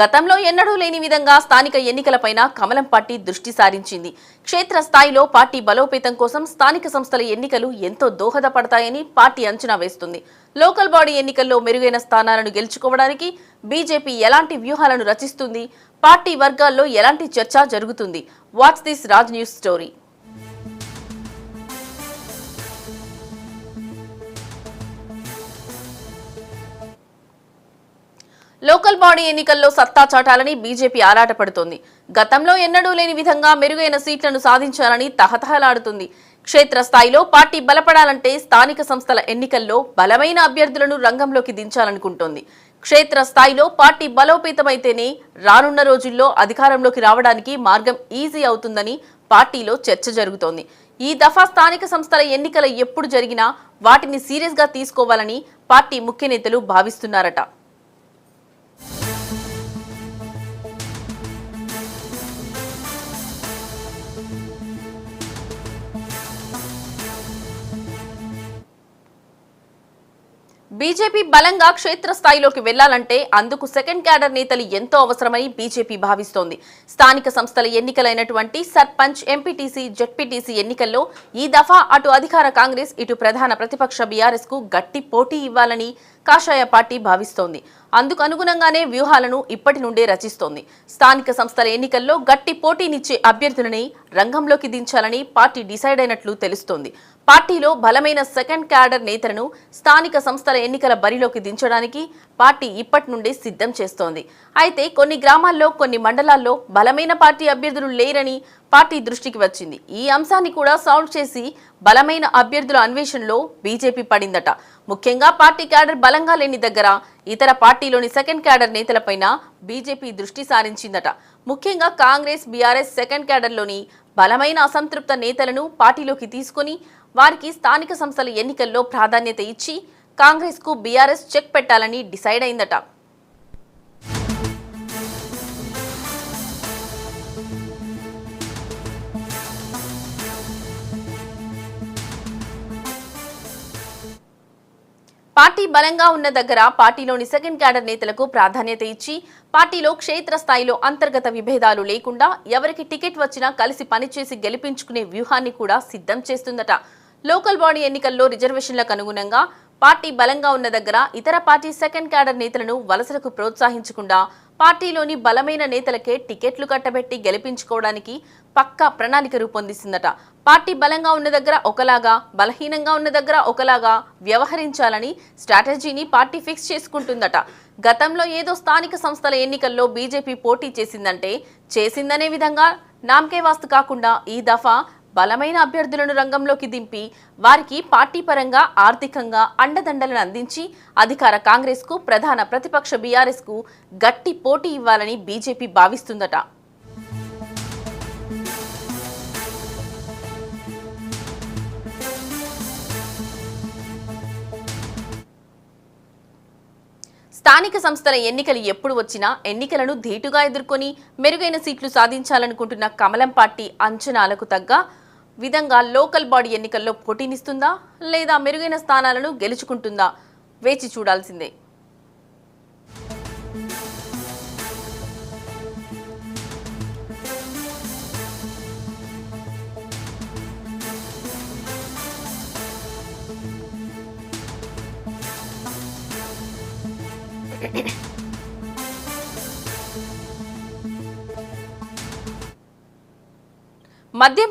గతంలో ఎన్నడూ లేని విధంగా స్థానిక ఎన్నికలపైన కమలం పార్టీ దృష్టి సారించింది. క్షేత్ర స్థాయిలో పార్టీ బలోపేతం కోసం స్థానిక సంస్థల ఎన్నికలు ఎంతో దోహదపడతాయని పార్టీ అంచనా వేస్తుంది. లోకల్ బాడీ ఎన్నికల్లో మెరుగైన స్థానాలను గెలుచుకోవడానికి బీజేపీ ఎలాంటి వ్యూహాలను రచిస్తుంది? పార్టీ వర్గాల్లో ఎలాంటి చర్చ జరుగుతుంది? What's this Raj news story. Local body ఎన్నికల్లో సత్తా చాటాలని బీజేపీ ఆరాటపడుతోంది. గతంలో ఎన్నడూ లేని విధంగా మెరుగైన సీట్లను సాధించాలని తహతహలాడుతుంది. క్షేత్రస్థాయిలో పార్టీ బలపడాలంటే స్థానిక సంస్థల ఎన్నికల్లో బలమైన అభ్యర్థులను రంగంలోకి దించాలనుకుంటోంది. క్షేత్ర స్థాయిలో పార్టీ బలోపేతమైతేనే రానున్న రోజుల్లో అధికారంలోకి రావడానికి మార్గం ఈజీ అవుతుందని పార్టీలో చర్చ జరుగుతోంది. ఈ దఫా స్థానిక సంస్థల ఎన్నికల ఎప్పుడు జరిగినా వాటిని సీరియస్గా తీసుకోవాలని పార్టీ ముఖ్య నేతలు భావిస్తున్నారట. బీజేపీ బలంగా క్షేత్రస్థాయిలోకి వెళ్ళాలంటే అందుకు సెకండ్ క్యాడర్ నేతలు ఎంతో అవసరమని బీజేపీ భావిస్తోంది. స్థానిక సంస్థల ఎన్నికలైనటువంటి సర్పంచ్ ఎంపీటీసీ జెడ్పీటీసీ ఎన్నికల్లో ఈ దఫా అటు అధికార కాంగ్రెస్ ఇటు ప్రధాన ప్రతిపక్ష బీఆర్ఎస్కు గట్టి పోటీ ఇవ్వాలని కాషాయ పార్టీ భావిస్తోంది. అందుకు అనుగుణంగానే వ్యూహాలను ఇప్పటి నుండే రచిస్తోంది. స్థానిక సంస్థల ఎన్నికల్లో గట్టి పోటీనిచ్చే అభ్యర్థులని రంగంలోకి దించాలని పార్టీ డిసైడ్ అయినట్లు తెలుస్తోంది. పార్టీలో బలమైన సెకండ్ క్యాడర్ నేతలను స్థానిక సంస్థల ఎన్నికల బరిలోకి దించడానికి పార్టీ ఇప్పటి నుండే సిద్ధం చేస్తోంది. అయితే కొన్ని గ్రామాల్లో కొన్ని మండలాల్లో బలమైన పార్టీ అభ్యర్థులు లేరని పార్టీ దృష్టికి వచ్చింది. ఈ అంశాన్ని కూడా సాల్వ్ చేసి బలమైన అభ్యర్థుల అన్వేషణలో బీజేపీ పడిందట. ముఖ్యంగా పార్టీ క్యాడర్ బలంగా లేని దగ్గర ఇతర పార్టీలోని సెకండ్ క్యాడర్ నేతలపైన బీజేపీ దృష్టి సారించిందట. ముఖ్యంగా కాంగ్రెస్ బీఆర్ఎస్ సెకండ్ క్యాడర్లోని బలమైన అసంతృప్త నేతలను పార్టీలోకి తీసుకుని వారికి స్థానిక సంస్థల ఎన్నికల్లో ప్రాధాన్యత ఇచ్చి కాంగ్రెస్కు బీఆర్ఎస్ చెక్ పెట్టాలని డిసైడ్ అయిందట. పార్టీ బలంగా ఉన్న దగ్గర పార్టీలోని సెకండ్ క్యాడర్ నేతలకు ప్రాధాన్యత ఇచ్చి పార్టీలో క్షేత్రస్థాయిలో అంతర్గత విభేదాలు లేకుండా ఎవరికి టికెట్ వచ్చినా కలిసి పనిచేసి గెలిపించుకునే వ్యూహాన్ని కూడా సిద్ధం చేస్తుందట. లోకల్ బాడీ ఎన్నికల్లో రిజర్వేషన్లకు అనుగుణంగా పార్టీ బలంగా ఉన్న దగ్గర ఇతర పార్టీ సెకండ్ క్యాడర్ నేతలను వలసలకు ప్రోత్సహించకుండా పార్టీలోని బలమైన నేతలకే టికెట్లు కట్టబెట్టి గెలిపించుకోవడానికి పక్కా ప్రణాళిక రూపొందిస్తుందట. పార్టీ బలంగా ఉన్న దగ్గర ఒకలాగా బలహీనంగా ఉన్న దగ్గర ఒకలాగా వ్యవహరించాలని స్ట్రాటజీని పార్టీ ఫిక్స్ చేసుకుంటుందట. గతంలో ఏదో స్థానిక సంస్థల ఎన్నికల్లో బీజేపీ పోటీ చేసిందంటే చేసిందనే విధంగా నామకే వాస్తు కాకుండా ఈ దఫా బలమైన అభ్యర్థులను రంగంలోకి దింపి వారికి పార్టీ పరంగా ఆర్థికంగా అండదండలను అందించి అధికార కాంగ్రెస్కు ప్రధాన ప్రతిపక్ష బీఆర్ఎస్కు గట్టి పోటీ ఇవ్వాలని బీజేపీ భావిస్తుందట. స్థానిక సంస్థల ఎన్నికలు ఎప్పుడు వచ్చినా ఎన్నికలను ధీటుగా ఎదుర్కొని మెరుగైన సీట్లు సాధించాలనుకుంటున్న కమలం పార్టీ అంచనాలకు తగ్గ విధంగా లోకల్ బాడీ ఎన్నికల్లో పోటీనిస్తుందా లేదా మెరుగైన స్థానాలను గెలుచుకుంటుందా వేచి చూడాల్సిందే. మద్యం